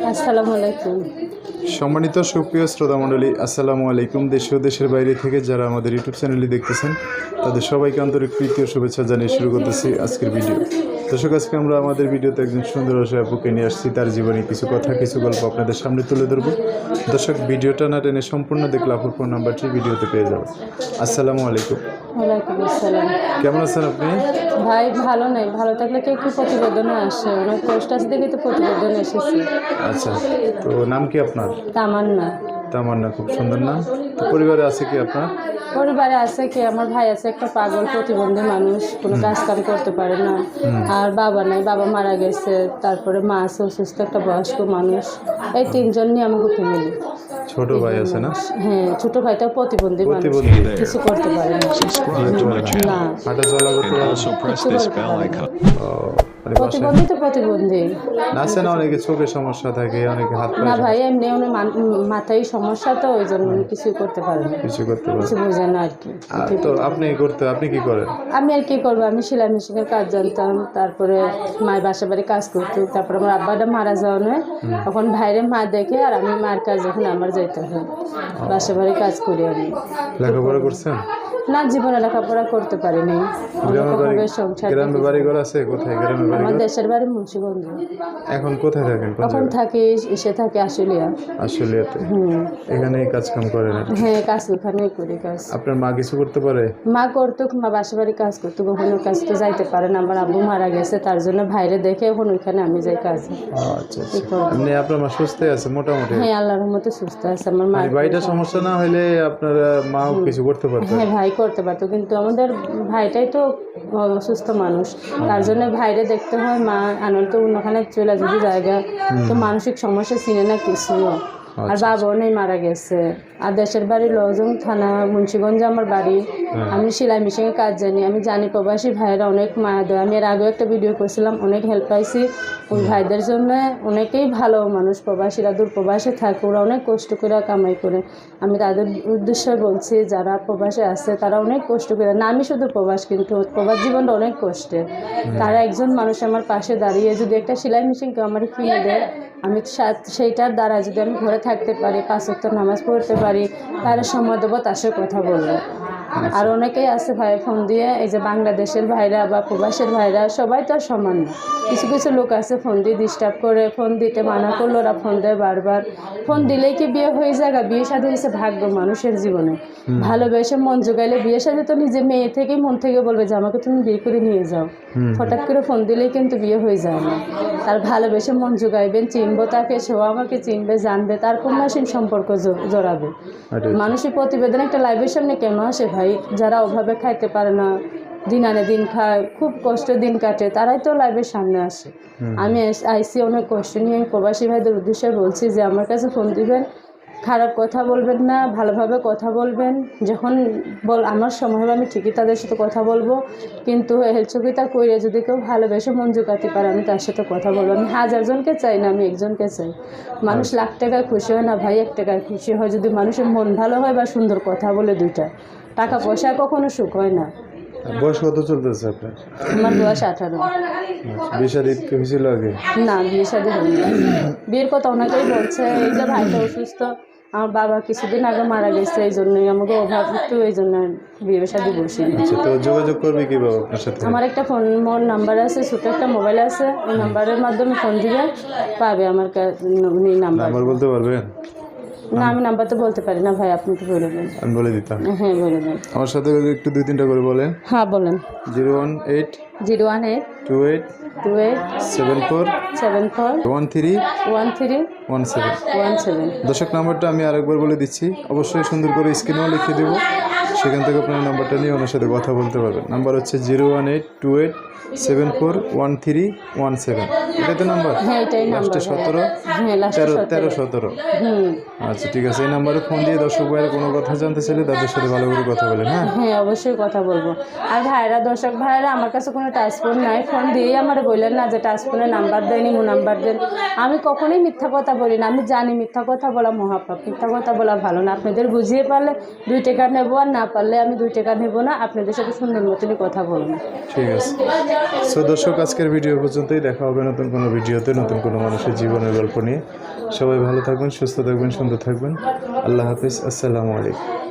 আসসালামু আলাইকুম। সম্মানিত সুপ্রিয় শ্রোতা মণ্ডলী আসসালামু আলাইকুম। দেশ ও দেশের বাইরে থেকে যারা আমাদের ইউটিউব চ্যানেলটি দেখতেছেন তাদের সবাইকে আন্তরিক প্রীতি ও শুভেচ্ছা জানিয়ে শুরু করতেছি আজকের ভিডিও। দর্শক আজকে আমরা আমাদের ভিডিওতে একজন সুন্দর রসে আপুকে নিয়ে আসছি। তার জীবনে কিছু কথা কিছু গল্প আপনাদের সামনে তুলে ধরবো। দর্শক ভিডিওটা না টেনে সম্পূর্ণ দেখলে আপুর ফোন নাম্বারটি ভিডিওতে পেয়ে যাবেন। আসসালামু আলাইকুম। কেমন আছেন আপনি? ভাই ভালো নাই। ভালো থাকলে কেউ কি প্রতিবেদনে আসে? অনেক পোস্ট আছে দেখে তো প্রতিবেদন এসেছে। আচ্ছা তো নাম কি আপনার? তামান্না। তামান্না খুব সুন্দর নাম তো পরিবারে আছে কি আপনার? পরিবারে আছে কি আমার ভাই আছে একটা পাগল প্রতিবন্ধী মানুষ কোনো কাজ কাম করতে পারে না। আর বাবা নাই বাবা মারা গেছে তারপরে মা আছে অসুস্থ একটা বয়স্ক মানুষ। এই তিনজন নিয়ে আমাকে ফ্যামিলি ছোট ভাই আছে না? হ্যাঁ ছোট প্রতিবন্ধী প্রতিবন্ধী কিছু করতে পারে না। হাঁটা চলা করতে পারে প্রতিবন্ধী তো প্রতিবন্ধী। আছে না অনেকে চোখের সমস্যা থাকে অনেকে হাত না ভাই এমনি উনি মাথায় সমস্যা তো ওই জন্য কিছুই করতে পারেন না। কিছু করতে পারে কিছু বোঝে না আর কি। তো আপনি করতে আপনি কি করেন? আমি আর কি করব? আমি সেলাই মেশিনের কাজ জানতাম তারপরে মায়ের বাসা বাড়ি কাজ করতো তারপরে আমার আব্বাটা মারা যাওয়া নয়। তখন ভাইরে মা দেখে আর আমি মার কাজ যখন আমার যাইতে হয়। বাসা বাড়ি কাজ করি আমি। লেখাপড়া করছেন? না জীবনে লেখাপড়া করতে পারিনি। বাড়ি ঘর আছে? কোথায়? বাড়ি আমার দেশের বাড়ি মুন্সিগঞ্জ। এখন কোথায় থাকেন জায়গায়? থাকি এসে থাকি আশুলিয়া। আশুলিয়াতে? হুম। এখানেই কাজ কাম করেন হ্যাঁ কাজ ওখানেই করি কাজ। আপনার মা কিছু করতে পারে? মা করতো মা বাসা বাড়ি কাজ করতো কখনো কাজ তো যাইতে পারে না। আমার আব্বু মারা গেছে তার জন্য ভাইরে দেখে এখন ওইখানে আমি যাই কাজ। আচ্ছা আচ্ছা। আপনার মা সুস্থই আছে মোটামুটি? হ্যাঁ আল্লাহর মতো সুস্থ আছে। আমার মা মানে বাড়িটা সমস্যা না হলে আপনার মাও কিছু করতে পারতেন হ্যাঁ ভাই করতে পারতো কিন্তু আমাদের ভাইটাই তো অসুস্থ মানুষ। তার জন্য ভাইরে দেখতে হয় মা আনন্দ তো অন্যখানে চলে যদি জায়গা। তো মানসিক সমস্যা চিনে না কিছুও। আর বাবা অনেক মারা গেছে। আর দেশের বাড়ি লজং থানা মুন্সিগঞ্জ আমার বাড়ি। আমি সেলাই মেশিনে কাজ জানি। আমি জানি প্রবাসী ভাইয়েরা অনেক মায়া দেয়। আমি এর আগেও একটা ভিডিও করছিলাম অনেক হেল্প পাইছি ওই ভাইদের জন্য। অনেকেই ভালো মানুষ প্রবাসীরা দূর প্রবাসে থাকে ওরা অনেক কষ্ট করে কামাই করে। আমি তাদের উদ্দেশ্যে বলছি যারা প্রবাসে আছে তারা অনেক কষ্ট করে। না আমি শুধু প্রবাস কিন্তু প্রবাস জীবনটা অনেক কষ্টের। তারা একজন মানুষ আমার পাশে দাঁড়িয়ে যদি একটা সেলাই মেশিন কেউ আমার কিনে দেয় আমি সেইটার দ্বারা যদি আমি ঘরে থাকতে পারি পাঁচ ওয়াক্ত নামাজ পড়তে পারি তাহলে সময় দেবো তার সাথে কথা বলব আর অনেকেই আছে ভাই ফোন দিয়ে এই যে বাংলাদেশের ভাইরা বা প্রবাসের ভাইরা সবাই তো আর সমান না। কিছু কিছু লোক আছে ফোন দিয়ে ডিস্টার্ব করে ফোন দিতে মানা করল ওরা ফোন দেয় বারবার। ফোন দিলেই কি বিয়ে হয়ে যায় গা? বিয়ে সাথে হয়েছে ভাগ্য মানুষের জীবনে। ভালোবেসে মন জোগাইলে বিয়ে সাথে তো নিজে মেয়ে থেকেই মন থেকে বলবে যে আমাকে তুমি বিয়ে করে নিয়ে যাও। হঠাৎ করে ফোন দিলেই কিন্তু বিয়ে হয়ে যায় না। তার ভালোবেসে মন জোগাইবেন চিনবো তাকে সেও আমাকে চিনবে জানবে তারপর মাসিন সম্পর্ক জড়াবে। মানুষের প্রতিবেদন একটা লাইভের সামনে কেন আসে ভাই? যারা ওভাবে খাইতে পারে না দিন আনে দিন খায় খুব কষ্ট দিন কাটে তারাই তো লাইভের সামনে আসে। আমি আইসি অনেক কষ্ট নিয়ে আমি প্রবাসী ভাইদের উদ্দেশ্যে বলছি যে আমার কাছে ফোন দিবেন খারাপ কথা বলবেন না ভালোভাবে কথা বলবেন। যখন বল আমার সময় হবে আমি ঠিকই তাদের সাথে কথা বলব। কিন্তু হেলচকিতা কইরে যদি কেউ ভালোবেসে মন জোগাতে পারে আমি তার সাথে কথা বলব। আমি হাজার জনকে চাই না আমি একজনকে চাই। মানুষ লাখ টাকায় খুশি হয় না ভাই এক টাকায় খুশি হয়। যদি মানুষের মন ভালো হয় বা সুন্দর কথা বলে দুইটা। টাকা পয়সা কখনো সুখ হয় না। বয়স কত চলতেছে আপনার? আমার বয়স আঠারো। বিশা ঈদ কি হয়েছিল আগে? না হয়নি। বিয়ের কথা ওনাকেই বলছে এই যে ভাইটা অসুস্থ। আমার বাবা কিছুদিন আগে মারা গেছে এই জন্যই আমাকে অভাব তো এই জন্য বিয়ে শাদী বসি আচ্ছা তো যোগাযোগ করবে আপনার সাথে? আমার একটা ফোন মোর নাম্বার আছে ছোটো একটা মোবাইল আছে ওই নাম্বারের মাধ্যমে ফোন দিলে পাবে আমার কা- নাম্বার। নাম্বার বলতে পারবেন? না আমি নাম্বার তো বলতে পারি না ভাই আপনি তো বলে দেন। আমি বলে দিতাম। হ্যাঁ বলে দেন। আমার সাথে একটু দুই তিনটা করে বলেন। হ্যাঁ বলেন। Zero one eight zero one eight two eight two eight seven four seven four one three one three one seven. One seven. দর্শক নাম্বারটা আমি আরেকবার বলে দিচ্ছি। অবশ্যই সুন্দর করে স্ক্রিনেও লিখে দেবো। সেখান থেকে আপনার নাম্বারটা নিয়ে ওনার সাথে কথা বলতে পারবেন। নাম্বার হচ্ছে zero one eight two eight seven four one three one seven এটাই তো নাম্বার হ্যাঁ এটাই নাম্বার লাস্টে সতেরো? হ্যাঁ তেরো তেরো সতেরো। আচ্ছা ঠিক আছে এই নাম্বারে ফোন দিয়ে দর্শক ভাইয়ের কোনো কথা জানতে চাইলে তাদের সাথে ভালো করে কথা বলেন হ্যাঁ? হ্যাঁ অবশ্যই কথা বলব। আর ভাইরা দর্শক ভাইরা আমার কাছে কোনো টাচফোন নাই। ফোন দিয়েই আমার বললেন না যে টাচফোনের নাম্বার দেয়নি মো নাম্বার দেন। আমি কখনোই মিথ্যা কথা বলি না। আমি জানি মিথ্যা কথা বলা মহাপাপ। মিথ্যা কথা বলা ভালো না। আপনাদের বুঝিয়ে পারলে দুই টাকা নেব আর না পারলে আমি দুই টাকা নেব না। আপনাদের সাথে সুন্দর মতনই কথা বলব। ঠিক আছে। সো দর্শক, আজকের ভিডিও পর্যন্তই। দেখা হবে নতুন কোনো ভিডিওতে, নতুন কোনো মানুষের জীবনের গল্প নিয়ে। সবাই ভালো থাকবেন, সুস্থ থাকবেন, সুন্দর থাকবেন। আল্লাহ হাফিজ। আসসালামু আলাইকুম।